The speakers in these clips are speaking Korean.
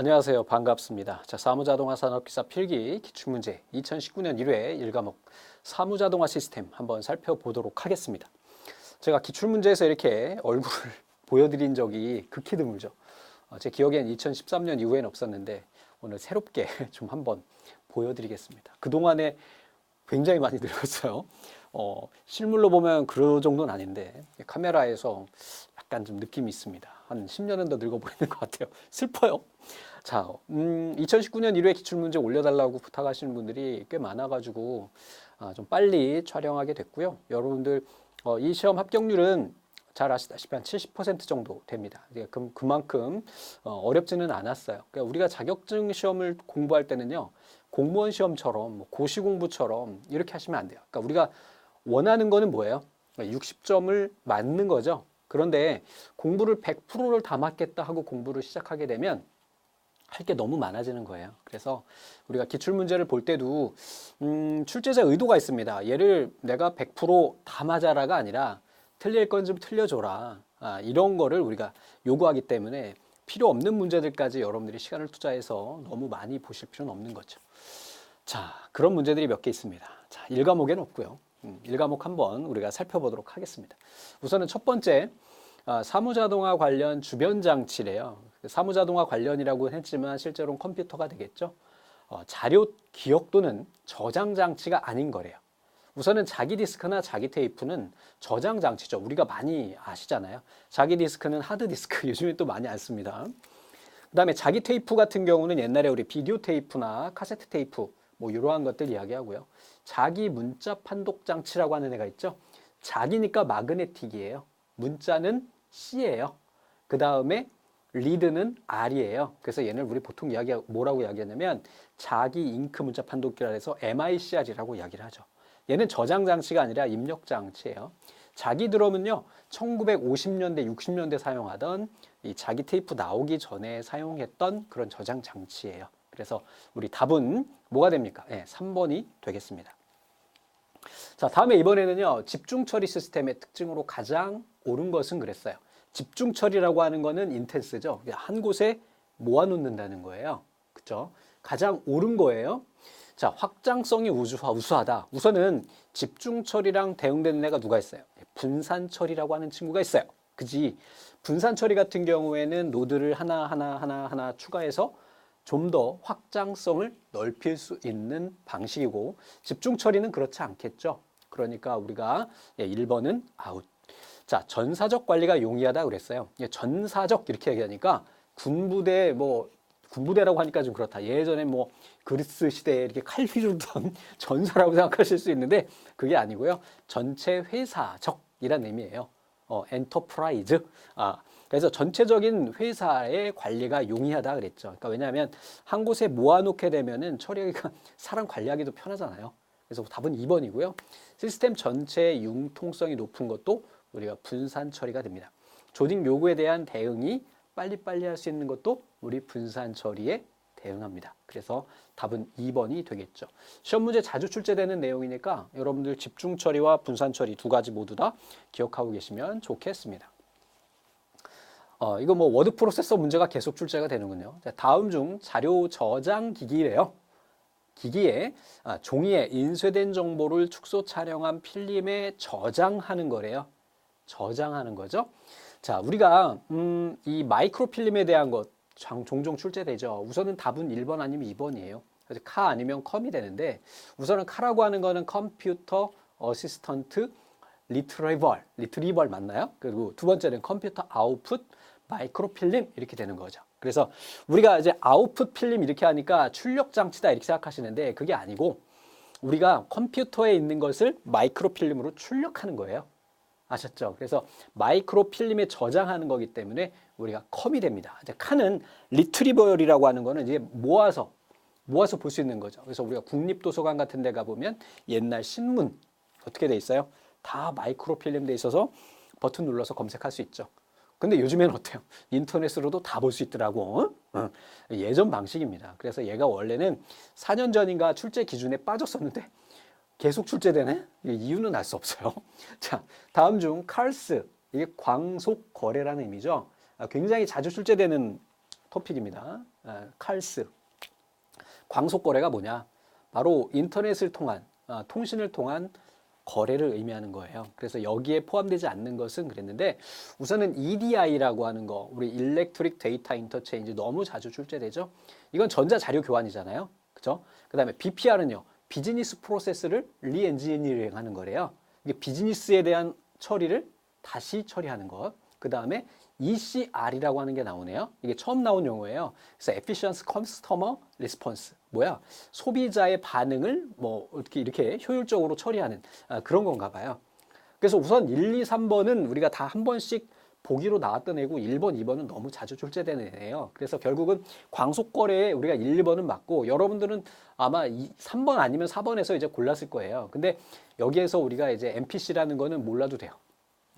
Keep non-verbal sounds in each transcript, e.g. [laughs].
안녕하세요. 반갑습니다. 자, 사무자동화 산업기사 필기 기출문제 2019년 1회 1과목 사무자동화 시스템 한번 살펴보도록 하겠습니다. 제가 기출문제에서 이렇게 얼굴을 [laughs] 보여드린 적이 극히 드물죠. 어, 제 기억엔 2013년 이후엔 없었는데 오늘 새롭게 [laughs] 좀 한번 보여드리겠습니다. 그동안에 굉장히 많이 늙었어요. 어, 실물로 보면 그 정도는 아닌데 카메라에서 약간 좀 느낌이 있습니다. 한 10년은 더 늙어 보이는 것 같아요. [laughs] 슬퍼요. 자, 음, 2019년 1회 기출문제 올려달라고 부탁하시는 분들이 꽤 많아가지고 아, 좀 빨리 촬영하게 됐고요. 여러분들 어, 이 시험 합격률은 잘 아시다시피 한 70% 정도 됩니다. 그, 그만큼 어, 어렵지는 않았어요. 그러니까 우리가 자격증 시험을 공부할 때는요, 공무원 시험처럼 뭐 고시 공부처럼 이렇게 하시면 안 돼요. 그러니까 우리가 원하는 거는 뭐예요? 60점을 맞는 거죠. 그런데 공부를 100%를 다 맞겠다 하고 공부를 시작하게 되면 할 게 너무 많아지는 거예요. 그래서 우리가 기출 문제를 볼 때도 음, 출제자 의도가 있습니다. 얘를 내가 100%다 맞아라가 아니라 틀릴 건 좀 틀려줘라. 아, 이런 거를 우리가 요구하기 때문에 필요 없는 문제들까지 여러분들이 시간을 투자해서 너무 많이 보실 필요는 없는 거죠. 자, 그런 문제들이 몇 개 있습니다. 자, 1과목에는 없고요. 음, 1과목 한번 우리가 살펴보도록 하겠습니다. 우선은 첫 번째, 아, 사무자동화 관련 주변 장치래요. 사무자동화 관련이라고 했지만 실제로는 컴퓨터가 되겠죠. 어, 자료 기억 또는 저장 장치가 아닌 거래요. 우선은 자기 디스크나 자기 테이프는 저장 장치죠. 우리가 많이 아시잖아요. 자기 디스크는 하드 디스크 [laughs] 요즘에 또 많이 안 씁니다. 그다음에 자기 테이프 같은 경우는 옛날에 우리 비디오 테이프나 카세트 테이프 뭐 이러한 것들 이야기하고요. 자기 문자 판독 장치라고 하는 애가 있죠. 자기니까 마그네틱이에요. 문자는 C예요. 그 다음에 리드는 R이에요. 그래서 얘를 우리 보통 이야기 뭐라고 이야기하냐면 자기 잉크 문자 판독기라 해서 MICR이라고 이야기를 하죠. 얘는 저장 장치가 아니라 입력 장치예요. 자기 드럼은요, 1950년대, 60년대 사용하던 이 자기 테이프 나오기 전에 사용했던 그런 저장 장치예요. 그래서 우리 답은 뭐가 됩니까? 네, 3번이 되겠습니다. 자, 다음에 이번에는요, 집중 처리 시스템의 특징으로 가장 옳은 것은 그랬어요. 집중 처리라고 하는 거는 인텐스죠. 한 곳에 모아놓는다는 거예요. 그죠? 가장 옳은 거예요. 자, 확장성이 우수하, 우수하다. 우선은 집중 처리랑 대응되는 애가 누가 있어요? 분산 처리라고 하는 친구가 있어요. 그지? 분산 처리 같은 경우에는 노드를 하나, 하나, 하나, 하나 추가해서 좀 더 확장성을 넓힐 수 있는 방식이고, 집중 처리는 그렇지 않겠죠. 그러니까 우리가 1번은 아웃. 자, 전사적 관리가 용이하다 그랬어요. 전사적 이렇게 얘기하니까 군부대 뭐 군부대라고 하니까 좀 그렇다. 예전에 뭐 그리스 시대에 이렇게 칼 휘두르던 [laughs] 전사라고 생각하실 수 있는데 그게 아니고요. 전체 회사적이란 의미예요. 어, 엔터프라이즈. 아, 그래서 전체적인 회사의 관리가 용이하다 그랬죠. 그러니까 왜냐하면 한 곳에 모아놓게 되면은 처리가 [laughs] 사람 관리하기도 편하잖아요. 그래서 답은 2번이고요. 시스템 전체의 융통성이 높은 것도 우리가 분산 처리가 됩니다. 조직 요구에 대한 대응이 빨리빨리 할 수 있는 것도 우리 분산 처리에 대응합니다. 그래서 답은 2번이 되겠죠. 시험 문제 자주 출제되는 내용이니까 여러분들 집중 처리와 분산 처리 두 가지 모두 다 기억하고 계시면 좋겠습니다. 어, 이거 뭐 워드 프로세서 문제가 계속 출제가 되는군요. 자, 다음 중 자료 저장 기기래요. 기기에 아, 종이에 인쇄된 정보를 축소 촬영한 필름에 저장하는 거래요. 저장하는 거죠. 자, 우리가 음, 이 마이크로 필름에 대한 것 종종 출제되죠. 우선은 답은 1번 아니면 2번이에요. 그래서 카 아니면 컴이 되는데 우선은 카라고 하는 거는 컴퓨터 어시스턴트 리트리벌, 리트리벌 맞나요? 그리고 두 번째는 컴퓨터 아웃풋 마이크로 필름 이렇게 되는 거죠. 그래서 우리가 이제 아웃풋 필름 이렇게 하니까 출력 장치다 이렇게 생각하시는데 그게 아니고 우리가 컴퓨터에 있는 것을 마이크로 필름으로 출력하는 거예요. 아셨죠? 그래서 마이크로 필름에 저장하는 거기 때문에 우리가 컴이 됩니다. 이제 칸은 리트리버리라고 하는 거는 이제 모아서 모아서 볼 수 있는 거죠. 그래서 우리가 국립도서관 같은 데 가보면 옛날 신문 어떻게 돼 있어요? 다 마이크로 필름 돼 있어서 버튼 눌러서 검색할 수 있죠. 근데 요즘에는 어때요? 인터넷으로도 다 볼 수 있더라고. 어? 예전 방식입니다. 그래서 얘가 원래는 4년 전인가 출제 기준에 빠졌었는데 계속 출제되네? 이유는 알 수 없어요. [laughs] 자, 다음 중 칼스. 이게 광속 거래라는 의미죠. 아, 굉장히 자주 출제되는 토픽입니다. 아, 칼스. 광속 거래가 뭐냐? 바로 인터넷을 통한 아, 통신을 통한 거래를 의미하는 거예요. 그래서 여기에 포함되지 않는 것은 그랬는데 우선은 EDI라고 하는 거, 우리 Electric Data Interchange 너무 자주 출제되죠. 이건 전자 자료 교환이잖아요. 그죠? 그다음에 BPR은요. 비즈니스 프로세스를 리엔지니어링 하는 거래요. 이게 비즈니스에 대한 처리를 다시 처리하는 것. 그다음에 ECR이라고 하는 게 나오네요. 이게 처음 나온 용어예요. 그래서 Efficient Customer Response. 뭐야? 소비자의 반응을 뭐 어떻게 이렇게 효율적으로 처리하는 아, 그런 건가 봐요. 그래서 우선 1, 2, 3번은 우리가 다 한 번씩 보기로 나왔던 애고 1번, 2번은 너무 자주 출제되는 애예요. 그래서 결국은 광속거래에 우리가 1, 2번은 맞고 여러분들은 아마 2, 3번 아니면 4번에서 이제 골랐을 거예요. 근데 여기에서 우리가 이제 MPC라는 거는 몰라도 돼요.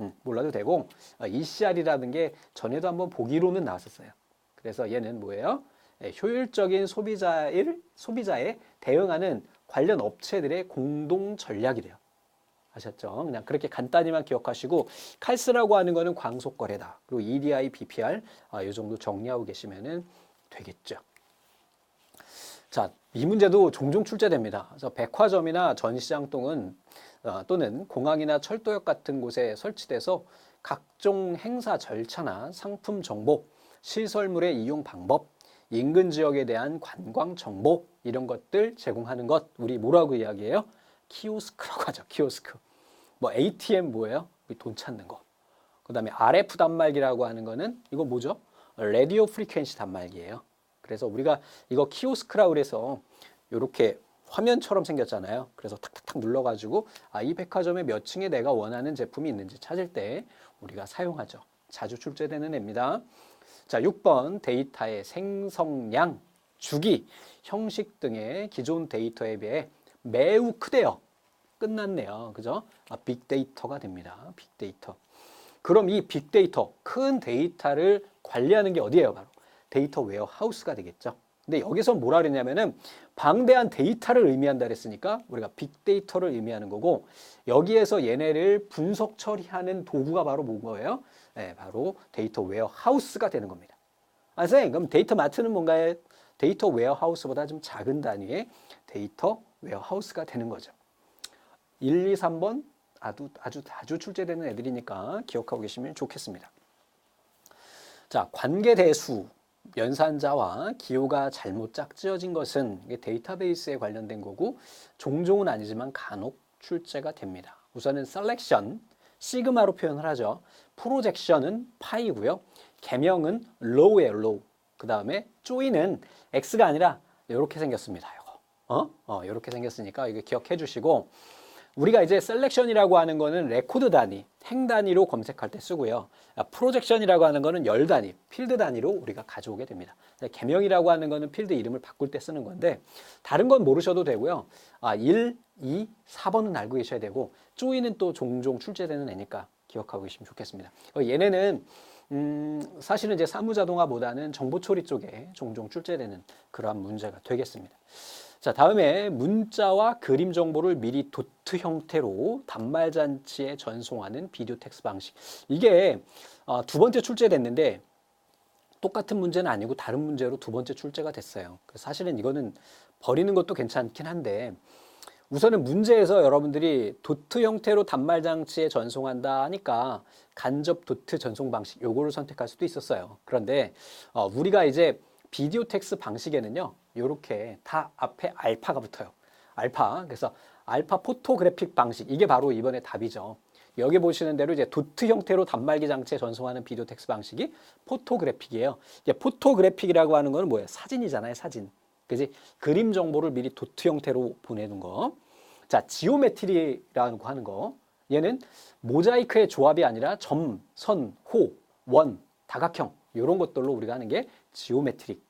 음, 몰라도 되고 어, ECR이라는 게 전에도 한번 보기로는 나왔었어요. 그래서 얘는 뭐예요? 예, 효율적인 소비자를 소비자에 대응하는 관련 업체들의 공동 전략이래요. 아셨죠? 그냥 그렇게 간단히만 기억하시고 칼스라고 하는 거는 광속 거래다. 그리고 EDI, BPR 아, 이 정도 정리하고 계시면은 되겠죠. 자, 이 문제도 종종 출제됩니다. 그래서 백화점이나 전시장 또는 어, 또는 공항이나 철도역 같은 곳에 설치돼서 각종 행사 절차나 상품 정보, 시설물의 이용 방법, 인근 지역에 대한 관광 정보 이런 것들 제공하는 것 우리 뭐라고 이야기해요? 키오스크라고 [laughs] 하죠. 키오스크. 뭐 ATM 뭐예요? 돈 찾는 거. 그다음에 RF 단말기라고 하는 거는 이거 뭐죠? 라디오 프리퀀시 단말기예요. 그래서 우리가 이거 키오스크라고 그래서 이렇게 화면처럼 생겼잖아요. 그래서 탁탁탁 눌러가지고 아, 이 백화점에 몇 층에 내가 원하는 제품이 있는지 찾을 때 우리가 사용하죠. 자주 출제되는 애입니다. 자, 6번 데이터의 생성량, 주기, 형식 등의 기존 데이터에 비해 매우 크대요. 끝났네요. 그죠? 아, 빅데이터가 됩니다. 빅데이터. 그럼 이 빅데이터, 큰 데이터를 관리하는 게 어디예요? 바로 데이터 웨어하우스가 되겠죠. 근데 여기서 뭐라 그랬냐면은 방대한 데이터를 의미한다 그랬으니까 우리가 빅데이터를 의미하는 거고 여기에서 얘네를 분석 처리하는 도구가 바로 뭔 거예요? 네, 바로 데이터 웨어하우스가 되는 겁니다. 아, 선생님, 그럼 데이터 마트는 뭔가요? 데이터 웨어하우스보다 좀 작은 단위의 데이터 웨어하우스가 되는 거죠. 1, 2, 3번 아주, 아주, 아주 출제되는 애들이니까 기억하고 계시면 좋겠습니다. 자, 관계 대수, 연산자와 기호가 잘못 짝지어진 것은 데이터베이스에 관련된 거고 종종은 아니지만 간혹 출제가 됩니다. 우선은 셀렉션, 시그마로 표현을 하죠. 프로젝션은 파이고요. 개명은 low에 low. 그 다음에 조이는 x가 아니라 이렇게 생겼습니다. 이거. 어? 어, 이렇게 생겼으니까 이거 기억해 주시고 우리가 이제 셀렉션이라고 하는 거는 레코드 단위, 행 단위로 검색할 때 쓰고요. 아, 프로젝션이라고 하는 거는 열 단위, 필드 단위로 우리가 가져오게 됩니다. 개명이라고 하는 거는 필드 이름을 바꿀 때 쓰는 건데 다른 건 모르셔도 되고요. 아, 1, 2, 4번은 알고 계셔야 되고 조이는 또 종종 출제되는 애니까 기억하고 계시면 좋겠습니다. 어, 얘네는 음, 사실은 이제 사무자동화보다는 정보 처리 쪽에 종종 출제되는 그러한 문제가 되겠습니다. 자, 다음에 문자와 그림 정보를 미리 도트 형태로 단말 잔치에 전송하는 비디오 텍스 방식. 이게 어, 두 번째 출제됐는데 똑같은 문제는 아니고 다른 문제로 두 번째 출제가 됐어요. 사실은 이거는 버리는 것도 괜찮긴 한데 우선은 문제에서 여러분들이 도트 형태로 단말 장치에 전송한다 하니까 간접 도트 전송 방식 요거를 선택할 수도 있었어요. 그런데 어, 우리가 이제 비디오 텍스 방식에는요. 이렇게 다 앞에 알파가 붙어요. 알파. 그래서 알파 포토그래픽 방식. 이게 바로 이번에 답이죠. 여기 보시는 대로 이제 도트 형태로 단말기 장치에 전송하는 비디오 텍스 방식이 포토그래픽이에요. 이제 포토그래픽이라고 하는 거는 뭐예요? 사진이잖아요, 사진. 그지? 그림 정보를 미리 도트 형태로 보내는 거. 자, 지오메트리라고 하는 거. 얘는 모자이크의 조합이 아니라 점, 선, 호, 원, 다각형 이런 것들로 우리가 하는 게 지오메트릭.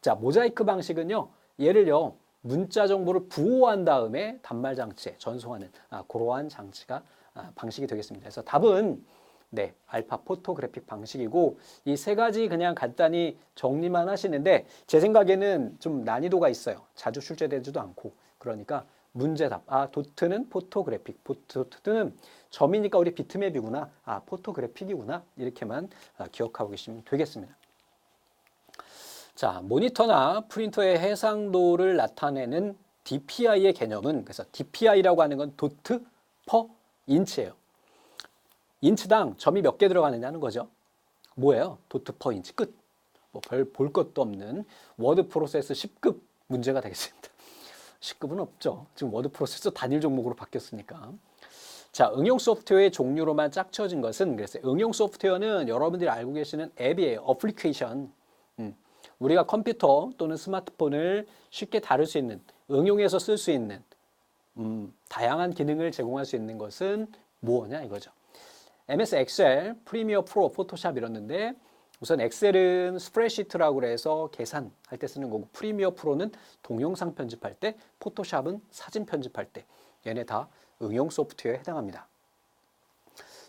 자, 모자이크 방식은요. 얘를요. 문자 정보를 부호한 다음에 단말 장치에 전송하는 아, 그러한 장치가 아, 방식이 되겠습니다. 그래서 답은 네, 알파 포토그래픽 방식이고 이 세 가지 그냥 간단히 정리만 하시는데 제 생각에는 좀 난이도가 있어요. 자주 출제되지도 않고 그러니까 문제답. 아, 도트는 포토그래픽. 도트는 점이니까 우리 비트맵이구나. 아, 포토그래픽이구나. 이렇게만 아, 기억하고 계시면 되겠습니다. 자, 모니터나 프린터의 해상도를 나타내는 DPI의 개념은 그래서 DPI라고 하는 건 도트 퍼 인치예요. 인치당 점이 몇 개 들어가느냐는 거죠. 뭐예요? 도트 퍼 인치 끝. 뭐 별 볼 것도 없는 워드 프로세스 10급 문제가 되겠습니다. 10급은 없죠. 지금 워드 프로세서 단일 종목으로 바뀌었으니까. 자, 응용 소프트웨어의 종류로만 짝쳐진 것은 그래서 응용 소프트웨어는 여러분들이 알고 계시는 앱이에요. 어플리케이션. 음, 우리가 컴퓨터 또는 스마트폰을 쉽게 다룰 수 있는 응용해서 쓸 수 있는 음, 다양한 기능을 제공할 수 있는 것은 뭐냐 이거죠. MS 엑셀, 프리미어 프로, 포토샵 이랬는데 우선 엑셀은 스프레시트라고 해서 계산할 때 쓰는 거고 프리미어 프로는 동영상 편집할 때, 포토샵은 사진 편집할 때 얘네 다 응용 소프트웨어에 해당합니다.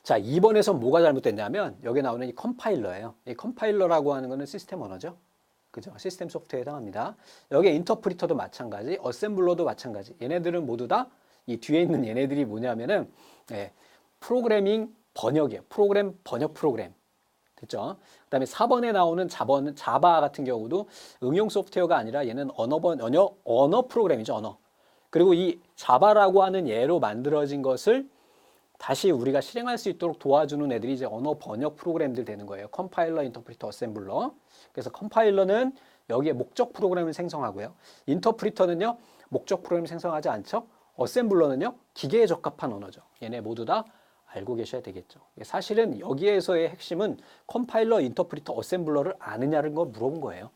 자, 2번에서 뭐가 잘못됐냐면 여기 나오는 이 컴파일러예요. 이 컴파일러라고 하는 거는 시스템 언어죠. 그죠? 시스템 소프트웨어에 해당합니다. 여기 인터프리터도 마찬가지, 어셈블러도 마찬가지. 얘네들은 모두 다 이 뒤에 있는 얘네들이 뭐냐면은 예, 프로그래밍 번역이에요. 프로그램 번역 프로그램. 됐죠? 그다음에 4번에 나오는 자번 자바 같은 경우도 응용 소프트웨어가 아니라 얘는 언어 번 언어 언어 프로그램이죠, 언어. 그리고 이 자바라고 하는 예로 만들어진 것을 다시 우리가 실행할 수 있도록 도와주는 애들이 이제 언어 번역 프로그램들 되는 거예요. 컴파일러, 인터프리터, 어셈블러. 그래서 컴파일러는 여기에 목적 프로그램을 생성하고요. 인터프리터는요, 목적 프로그램 생성하지 않죠. 어셈블러는요, 기계에 적합한 언어죠. 얘네 모두 다 알고 계셔야 되겠죠. 사실은 여기에서의 핵심은 컴파일러, 인터프리터, 어셈블러를 아느냐는 거 물어본 거예요.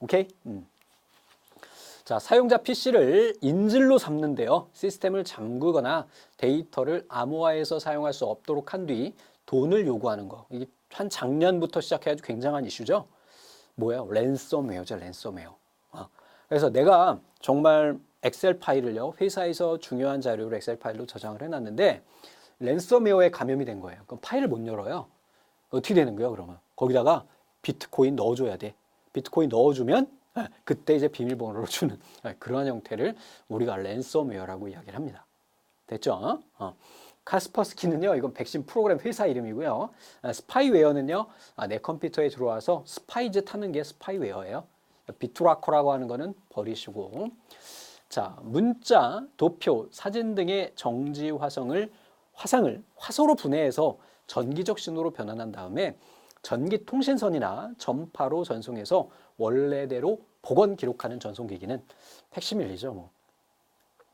오케이? 음. 자, 사용자 PC를 인질로 삼는데요. 시스템을 잠그거나 데이터를 암호화해서 사용할 수 없도록 한 뒤 돈을 요구하는 거. 이게 한 작년부터 시작해가지고 굉장한 이슈죠. 뭐예요? 랜섬웨어죠, 랜섬웨어. 어. 그래서 내가 정말 엑셀 파일을요, 회사에서 중요한 자료를 엑셀 파일로 저장을 해 놨는데, 랜섬웨어에 감염이 된 거예요. 그럼 파일을 못 열어요. 어떻게 되는 거예요, 그러면? 거기다가 비트코인 넣어줘야 돼. 비트코인 넣어주면 예, 그때 이제 비밀번호를 주는 예, 그러한 형태를 우리가 랜섬웨어라고 이야기를 합니다. 됐죠? 어. 카스퍼스키는요, 이건 백신 프로그램 회사 이름이고요. 아, 스파이웨어는요, 아, 내 컴퓨터에 들어와서 스파이즈 타는 게 스파이웨어예요. 비트라커라고 하는 거는 버리시고. 자, 문자, 도표, 사진 등의 정지 화성을 화상을 화소로 분해해서 전기적 신호로 변환한 다음에 전기 통신선이나 전파로 전송해서 원래대로 복원 기록하는 전송기기는 팩시밀리죠, 뭐.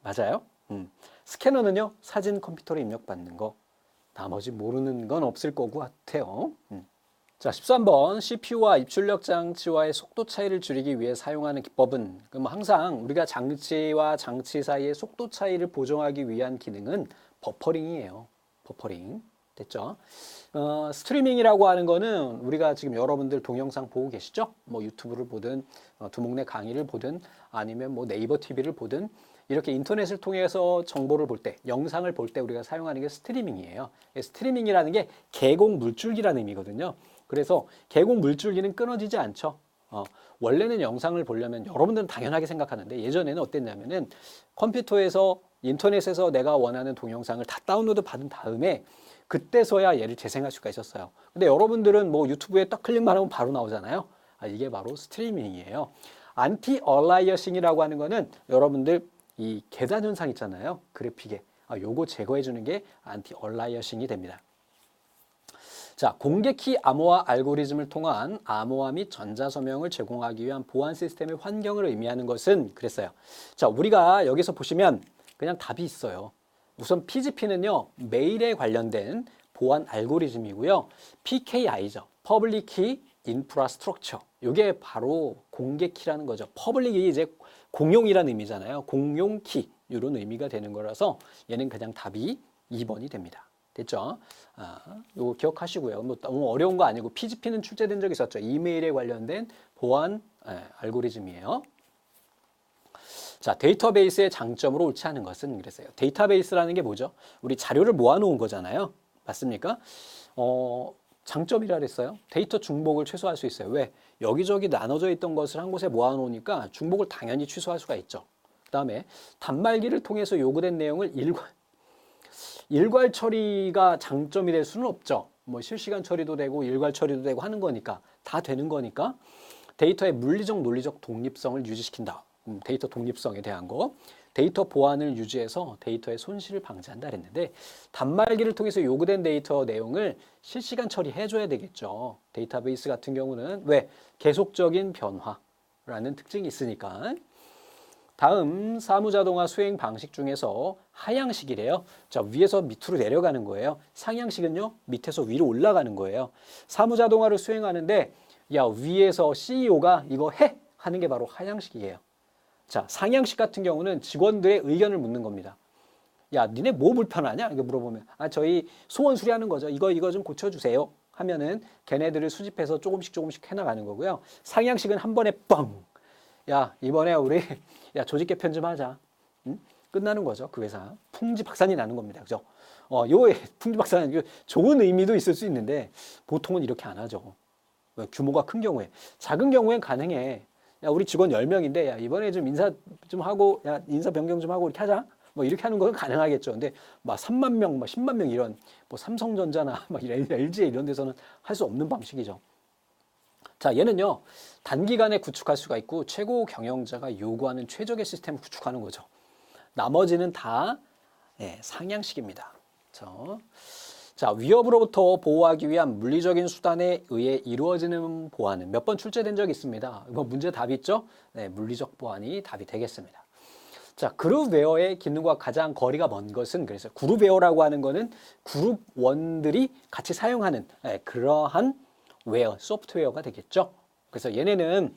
맞아요? 음. 스캐너는요, 사진 컴퓨터로 입력받는 거. 나머지 모르는 건 없을 거고 같아요. 음. 자, 13번 CPU와 입출력 장치와의 속도 차이를 줄이기 위해 사용하는 기법은 그럼 항상 우리가 장치와 장치 사이의 속도 차이를 보정하기 위한 기능은 버퍼링이에요. 버퍼링. 됐죠? 어, 스트리밍이라고 하는 거는 우리가 지금 여러분들 동영상 보고 계시죠? 뭐 유튜브를 보든 어, 두목내 강의를 보든 아니면 뭐 네이버 TV를 보든 이렇게 인터넷을 통해서 정보를 볼 때, 영상을 볼 때 우리가 사용하는 게 스트리밍이에요. 스트리밍이라는 게 계공 물줄기라는 의미거든요. 그래서 계공 물줄기는 끊어지지 않죠. 어, 원래는 영상을 보려면 여러분들은 당연하게 생각하는데 예전에는 어땠냐면은 컴퓨터에서 인터넷에서 내가 원하는 동영상을 다 다운로드 받은 다음에 그때서야 얘를 재생할 수가 있었어요. 근데 여러분들은 뭐 유튜브에 딱 클릭만 하면 바로 나오잖아요. 아, 이게 바로 스트리밍이에요. 안티 얼라이어싱이라고 하는 거는 여러분들 이 계단 현상 있잖아요. 그래픽에. 아, 요거 제거해 주는 게 안티 얼라이어싱이 됩니다. 자, 공개키 암호화 알고리즘을 통한 암호화 및 전자서명을 제공하기 위한 보안 시스템의 환경을 의미하는 것은 그랬어요. 자, 우리가 여기서 보시면 그냥 답이 있어요. 우선 PGP는요, 메일에 관련된 보안 알고리즘이고요. PKI죠. Public Key Infrastructure. 이게 바로 공개 키라는 거죠. 퍼블릭이 이제 공용이라는 의미잖아요. 공용 키 이런 의미가 되는 거라서 얘는 그냥 답이 2번이 됩니다. 됐죠? 아, 요거 기억하시고요. 뭐 너무 어려운 거 아니고 PGP는 출제된 적이 있었죠. 이메일에 관련된 보안 에, 알고리즘이에요. 자, 데이터베이스의 장점으로 옳지 않은 것은 그랬어요. 데이터베이스라는 게 뭐죠? 우리 자료를 모아놓은 거잖아요. 맞습니까? 어, 장점이라 그랬어요. 데이터 중복을 최소화할 수 있어요. 왜? 여기저기 나눠져 있던 것을 한 곳에 모아놓으니까 중복을 당연히 취소할 수가 있죠. 그 다음에 단말기를 통해서 요구된 내용을 일괄, 일괄 처리가 장점이 될 수는 없죠. 뭐 실시간 처리도 되고 일괄 처리도 되고 하는 거니까 다 되는 거니까 데이터의 물리적 논리적 독립성을 유지시킨다. 음, 데이터 독립성에 대한 거. 데이터 보안을 유지해서 데이터의 손실을 방지한다 그랬는데 단말기를 통해서 요구된 데이터 내용을 실시간 처리해 줘야 되겠죠. 데이터베이스 같은 경우는 왜 계속적인 변화라는 특징이 있으니까. 다음 사무자동화 수행 방식 중에서 하향식이래요. 자, 위에서 밑으로 내려가는 거예요. 상향식은요, 밑에서 위로 올라가는 거예요. 사무자동화를 수행하는데, 야, 위에서 CEO가 이거 해! 하는 게 바로 하향식이에요. 자, 상향식 같은 경우는 직원들의 의견을 묻는 겁니다. 야, 니네 뭐 불편하냐? 이거 물어보면, 아, 저희 소원 수리하는 거죠. 이거, 이거 좀 고쳐 주세요. 하면은 걔네들을 수집해서 조금씩 조금씩 해 나가는 거고요. 상향식은 한 번에 뻥! 야, 이번에 우리, [laughs] 야, 조직 개편 좀 하자. 응? 끝나는 거죠. 그 회사. 풍지 박산이 나는 겁니다. 그죠? 어, 요 풍지 박산, 좋은 의미도 있을 수 있는데, 보통은 이렇게 안 하죠. 왜? 규모가 큰 경우에. 작은 경우엔 가능해. 야, 우리 직원 10명인데, 야, 이번에 좀 인사 좀 하고, 야, 인사 변경 좀 하고 이렇게 하자. 뭐 이렇게 하는 건 가능하겠죠. 근데 막 3만 명, 막 10만 명 이런, 뭐 삼성전자나 [laughs] 막 LG 이런 데서는 할 수 없는 방식이죠. 자, 얘는요, 단기간에 구축할 수가 있고, 최고 경영자가 요구하는 최적의 시스템을 구축하는 거죠. 나머지는 다 예, 상향식입니다. 자, 자, 위협으로부터 보호하기 위한 물리적인 수단에 의해 이루어지는 보안은 몇 번 출제된 적이 있습니다. 이거 문제 답이 있죠? 네, 물리적 보안이 답이 되겠습니다. 자, 그룹웨어의 기능과 가장 거리가 먼 것은 그래서 그룹웨어라고 하는 거는 그룹원들이 같이 사용하는 예, 그러한 웨어, 소프트웨어가 되겠죠. 그래서 얘네는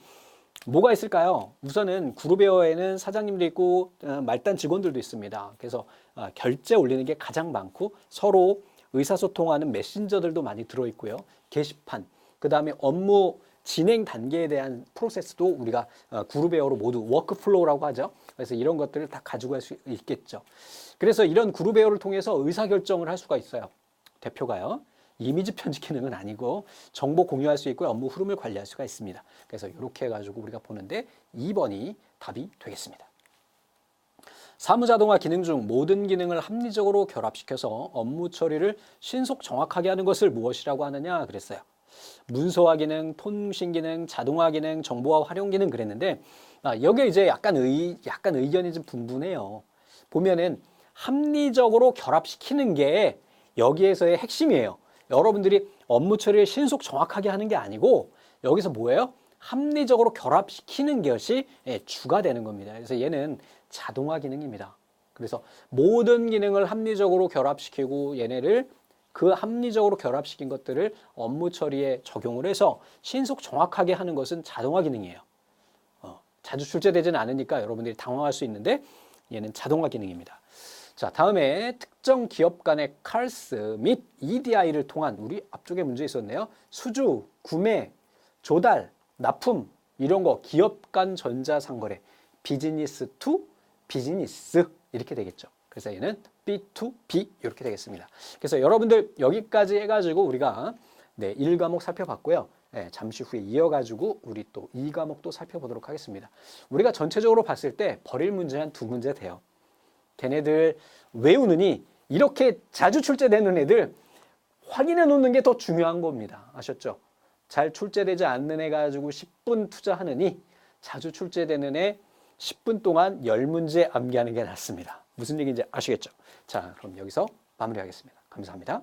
뭐가 있을까요? 우선은 그룹웨어에는 사장님도 있고 어, 말단 직원들도 있습니다. 그래서 어, 결제 올리는 게 가장 많고 서로 의사소통하는 메신저들도 많이 들어있고요. 게시판, 그 다음에 업무 진행 단계에 대한 프로세스도 우리가 어, 그룹웨어로 모두 워크플로우라고 하죠. 그래서 이런 것들을 다 가지고 갈 수 있겠죠. 그래서 이런 그룹웨어를 통해서 의사결정을 할 수가 있어요. 대표가요. 이미지 편집 기능은 아니고 정보 공유할 수 있고 업무 흐름을 관리할 수가 있습니다. 그래서 이렇게 해가지고 우리가 보는데 2번이 답이 되겠습니다. 사무자동화 기능 중 모든 기능을 합리적으로 결합시켜서 업무 처리를 신속 정확하게 하는 것을 무엇이라고 하느냐 그랬어요. 문서화 기능, 통신 기능, 자동화 기능, 정보화 활용 기능 그랬는데 아, 여기에 이제 약간 의 약간 의견이 좀 분분해요. 보면은 합리적으로 결합시키는 게 여기에서의 핵심이에요. 여러분들이 업무 처리를 신속 정확하게 하는 게 아니고 여기서 뭐예요? 합리적으로 결합시키는 것이 예, 주가 되는 겁니다. 그래서 얘는 자동화 기능입니다. 그래서 모든 기능을 합리적으로 결합시키고 얘네를 그 합리적으로 결합시킨 것들을 업무 처리에 적용을 해서 신속 정확하게 하는 것은 자동화 기능이에요. 어, 자주 출제되지는 않으니까 여러분들이 당황할 수 있는데 얘는 자동화 기능입니다. 자, 다음에 특정 기업 간의 칼스 및 EDI를 통한 우리 앞쪽에 문제 있었네요. 수주, 구매, 조달, 납품 이런 거 기업 간 전자 상거래 비즈니스 투 비즈니스 이렇게 되겠죠. 그래서 얘는 B2B 이렇게 되겠습니다. 그래서 여러분들 여기까지 해가지고 우리가 네, 1과목 살펴봤고요. 네, 잠시 후에 이어가지고 우리 또 2과목도 살펴보도록 하겠습니다. 우리가 전체적으로 봤을 때 버릴 문제 한 두 문제 돼요. 걔네들 외우느니 이렇게 자주 출제되는 애들 확인해 놓는 게 더 중요한 겁니다. 아셨죠? 잘 출제되지 않는 애 가지고 10분 투자하느니 자주 출제되는 애 10분 동안 10문제 암기하는 게 낫습니다. 무슨 얘기인지 아시겠죠? 자, 그럼 여기서 마무리하겠습니다. 감사합니다.